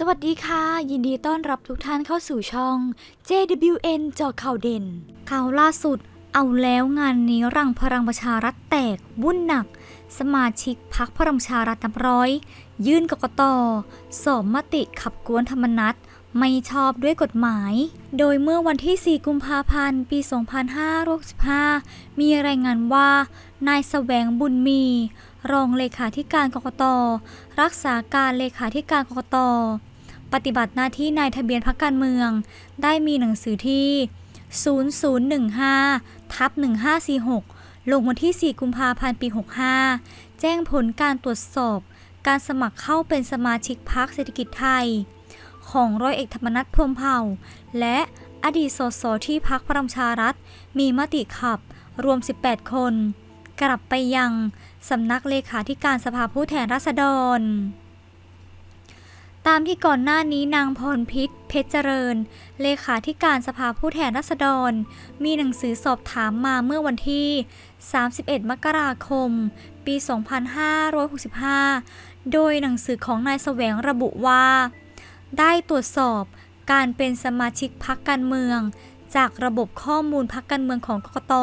สวัสดีค่ะ ยินดีต้อนรับทุกท่านเข้าสู่ช่อง JWN จอข่าวเด่น ข่าวล่าสุด เอาแล้วงานนี้รังพลังประชารัฐแตกวุ่นหนัก สมาชิกพักพลังประชารัฐนับร้อย ยื่นกกตสอบมติขับกวนธรรมนัตไม่ชอบด้วยกฎหมาย โดยเมื่อวันที่ 4 กุมภาพันธ์ ปี 2565 มีรายงานว่า นายแสวงบุญมี รองเลขาธิการกกต รักษาการเลขาธิการกกต ปฏิบัติหน้าที่นายทะเบียนพักการเมือง ได้มีหนังสือที่ 0015ทับ1546 ลงวันที่ 4 กุมภาพันธ์ ปี 65 แจ้งผลการตรวจสอบ การสมัครเข้าเป็นสมาชิกพรรคเศรษฐกิจไทย ของร้อยเอกธรรมนัฐพรมเผ่า และอดีตสสที่พักพลังชารัฐ มีมติขับ รวม 18 คน กลับไปยัง สำนักเลขาธิการสภาผู้แทนราษฎร ตามที่ก่อนหน้านี้นางพรพิษ เพชรเจริญ เลขาธิการสภาผู้แทนราษฎร มีหนังสือสอบถามมาเมื่อวันที่ 31 มกราคม ปี 2565 โดยหนังสือของนายแสวงระบุว่า ได้ตรวจสอบการเป็นสมาชิกพักการเมือง จากระบบข้อมูลพักการเมืองของกกต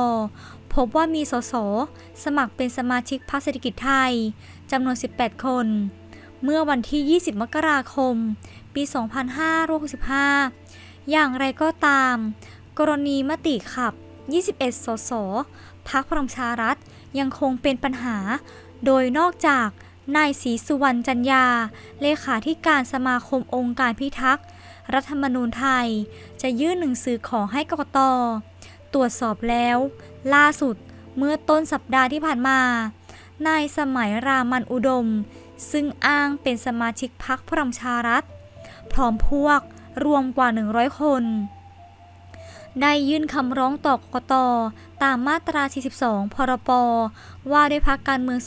พบว่ามีสส สมัครเป็นสมาชิกพรรคเศรษฐกิจไทยจำนวน 18 คน เมื่อวันที่ 20 มกราคม ปี 2565 อย่างไรก็ตาม กรณีมติขับ 21 สส พักพลังชารัฐยังคงเป็นปัญหา โดยนอกจากนายศรีสุวรรณจันยา เลขาธิการสมาคมองค์การพิทักษ์ รัฐธรรมนูญไทย จะยื่นหนังสือขอให้กกตตรวจสอบแล้ว ล่าสุดเมื่อต้นสัปดาห์ที่ผ่านมา นายสมัยรามันอุดม ซึ่งอ้างเป็นสมาชิกพักพลังประชารัฐ พร้อมพวกรวมกว่า 100 คน ได้ยื่นคำร้องต่อกกตตามมาตรา 42 พรป ว่าด้วยพักการเมือง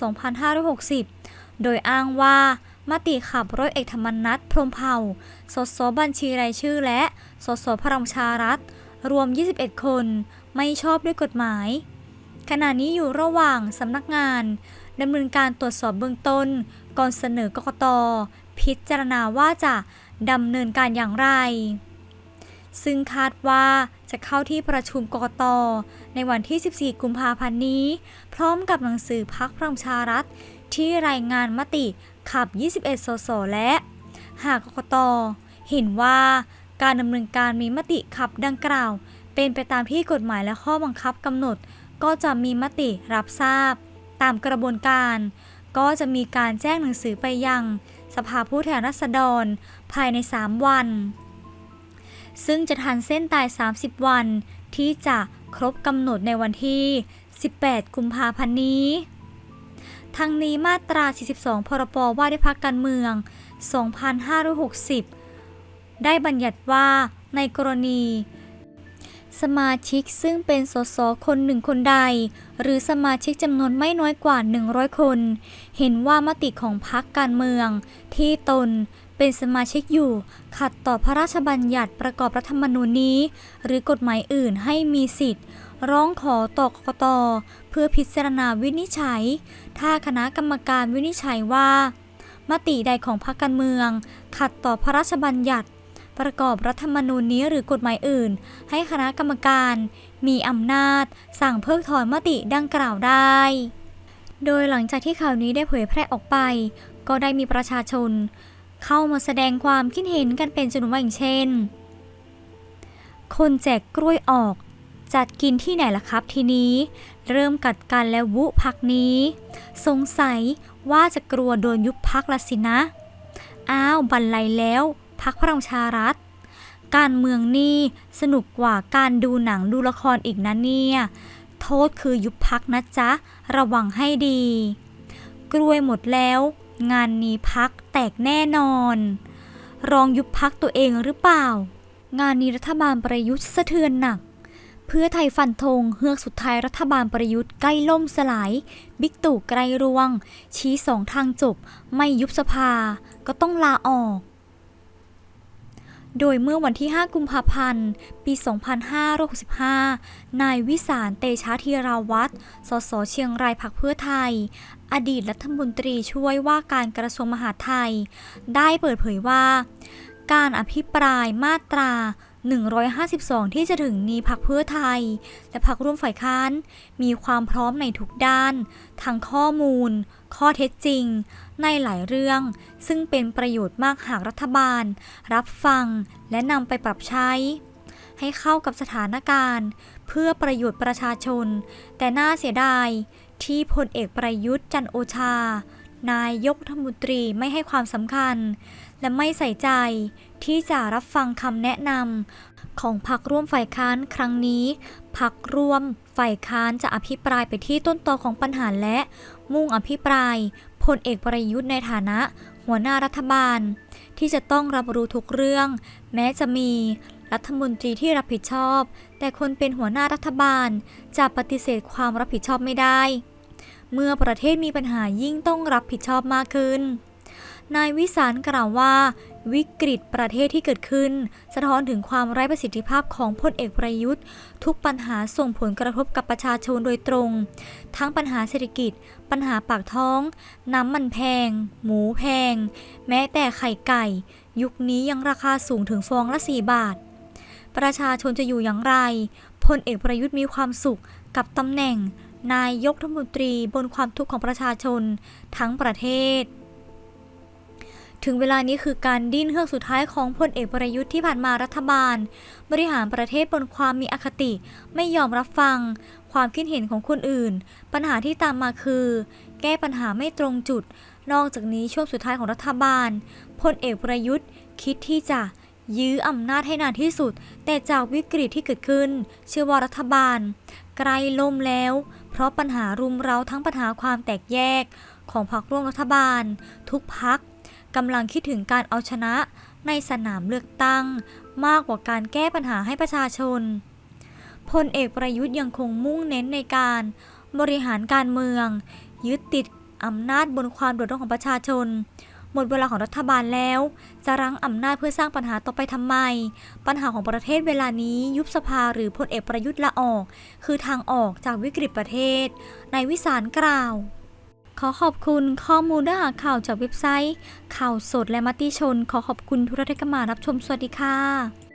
2560 โดยอ้างว่ามติขับร้อยเอกธรรมนัฐพรมเผ่า สสบัญชีรายชื่อและ สสพลังประชารัฐ รวม 21 คนไม่ชอบด้วยกฎหมาย ขณะนี้อยู่ระหว่างสำนักงานดำเนินการตรวจสอบเบื้องต้น ก่อนเสนอกกตพิจารณาว่าจะดำเนินการอย่างไร ซึ่งคาดว่าจะเข้าที่ประชุมกกตในวันที่ 14 กุมภาพันธ์นี้ พร้อมกับหนังสือพักพลังประชารัฐ ที่รายงานมติขับ 21 สส และ หากกกตเห็นว่าการดำเนินการมีมติขับดังกล่าว เป็นไปตามที่กฎหมายและข้อบังคับกำหนด ก็จะมีมติรับทราบ ตามกระบวนการ ก็จะมีการแจ้งหนังสือไปยังสภาผู้แทนราษฎร ภายใน 3 วัน ซึ่งจะทันเส้นตาย 30 วัน ที่จะครบกำหนดในวันที่ 18 กุมภาพันธ์นี้ ทั้งนี้มาตรา 42 พรบว่าด้วยพักการเมือง 2560 ได้บัญญัติว่าในกรณี สมาชิกซึ่งเป็นสสคนหนึ่งคนใด หรือสมาชิกจำนวนไม่น้อยกว่า 100 คน เห็นว่ามติของพรรคการเมือง ที่ตนเป็นสมาชิกอยู่ ขัดต่อพระราชบัญญัติประกอบรัฐธรรมนูญนี้ หรือกฎหมายอื่นให้มีสิทธิ์ ร้องขอต่อกกตเพื่อพิจารณาวินิจฉัย ถ้าคณะกรรมการวินิจฉัยว่า มติใดของพรรคการเมือง ขัดต่อพระราชบัญญัติ ประกอบรัฐธรรมนูญนี้หรือกฎหมายอื่น ให้คณะกรรมการ มีอำนาจ สั่งเพิกถอนมติดังกล่าวได้ โดยหลังจากที่ข่าวนี้ได้เผยแพร่ออกไป ก็ได้มีประชาชน เข้ามาแสดงความคิดเห็นกันเป็นจำนวนมากอย่างเช่น คนแจกกล้วยออกจัดกินที่ไหนล่ะครับทีนี้ เริ่มกัดกันแล้ววุพักนี้ สงสัยว่าจะกลัวโดนยุบพักละสินะ อ้าว บันไลแล้ว พักพลังชารัฐ การเมืองนี่สนุกกว่าการดูหนังดูละครอีกนะเนี่ย โทษคือยุบพักนะจ๊ะ ระวังให้ดี กล้วยหมดแล้ว งานนี้พักแตกแน่นอน รองยุบพักตัวเองหรือเปล่า งานนี้รัฐบาลประยุทธ์สะเทือนหนักเพื่อไทยฟันธงเฮือกสุดท้ายรัฐบาลประยุทธ์ใกล้ล่มสลาย บิ๊กตู่ไกลรวง ชี้สองทางจบ ไม่ยุบสภา ก็ต้องลาออก โดยเมื่อวันที่ 5 กุมภาพันธ์ ปี 2565 นายวิสารเตชะธีราวัตรสสเชียงรายพักเพื่อไทย อดีตรัฐมนตรีช่วยว่าการกระทรวงมหาดไทย ได้เปิดเผยว่า การอภิปรายมาตรา 152 ที่จะถึงนี้พักเพื่อไทย และพักร่วมฝ่ายค้าน มีความพร้อมในทุกด้าน ทั้งข้อมูล ข้อเท็จจริง ในหลายเรื่อง ซึ่งเป็นประโยชน์มากหากรัฐบาล รับฟังและนำไปปรับใช้ ให้เข้ากับสถานการณ์ เพื่อประโยชน์ประชาชน แต่น่าเสียดายที่พลเอกประยุทธ์จันโอชา นายยกรัฐมนตรีไม่ให้ความสำคัญ และไม่ใส่ใจที่จะรับฟังคำแนะนำของพรรคร่วมฝ่ายค้านครั้งนี้พรรคร่วมฝ่ายค้านจะอภิปรายไปที่ต้นตอของปัญหาและมุ่งอภิปรายพลเอกประยุทธ์ในฐานะ หัวหน้ารัฐบาล ที่จะต้องรับรู้ทุกเรื่อง แม้จะมีรัฐมนตรีที่รับผิดชอบ แต่คนเป็นหัวหน้ารัฐบาลจะปฏิเสธความรับผิดชอบไม่ได้ เมื่อประเทศมีปัญหายิ่งต้องรับผิดชอบมากขึ้น นายวิสารกล่าวว่า วิกฤตประเทศที่เกิดขึ้น สะท้อนถึงความไร้ประสิทธิภาพของพลเอกประยุทธ์ ทุกปัญหาส่งผลกระทบกับประชาชนโดยตรง ทั้งปัญหาเศรษฐกิจ ปัญหาปากท้อง น้ำมันแพง หมูแพง แม้แต่ไข่ไก่ ยุคนี้ยังราคาสูงถึงฟองละ4บาท ประชาชนจะอยู่อย่างไรพลเอกประยุทธ์มีความสุขกับตำแหน่ง นายยกรัฐมนตรีบนความทุกข์ของประชาชนทั้งประเทศ ถึงเวลานี้คือการดิ้นเฮือกสุดท้ายของพลเอกประยุทธ์ที่ผ่านมารัฐบาล บริหารประเทศบนความมีอคติ ไม่ยอมรับฟัง ความคิดเห็นของคนอื่น ปัญหาที่ตามมาคือ แก้ปัญหาไม่ตรงจุด นอกจากนี้ช่วงสุดท้ายของรัฐบาลพลเอกประยุทธ์ คิดที่จะยื้ออำนาจให้นานที่สุด แต่จากวิกฤตที่เกิดขึ้น เชื่อว่ารัฐบาล ใกล้ล่มแล้ว ราะปัญหารุมเร้าทั้งปัญหาความแตกแยกของพรรคร่วมรัฐบาล ทุกพักกำลังคิดถึงการเอาชนะในสนามเลือกตั้ง มากกว่าการแก้ปัญหาให้ประชาชนพลเอกประยุทธ์ยังคงมุ่งเน้นในการบริหารการเมือง ยึดติดอำนาจบนความเดือดร้อนของประชาชน หมดเวลาของรัฐบาลแล้ว จะรั้งอำนาจเพื่อสร้างปัญหาต่อไปทำไม ปัญหาของประเทศเวลานี้ยุบสภาหรือพลเอกประยุทธ์ละออก คือทางออกจากวิกฤตประเทศ ในวิสารกล่าว ขอขอบคุณข้อมูลด้านข่าวจากเว็บไซต์ ข่าวสดและมติชน ขอขอบคุณทุกท่านที่เข้ามารับชมสวัสดีค่ะ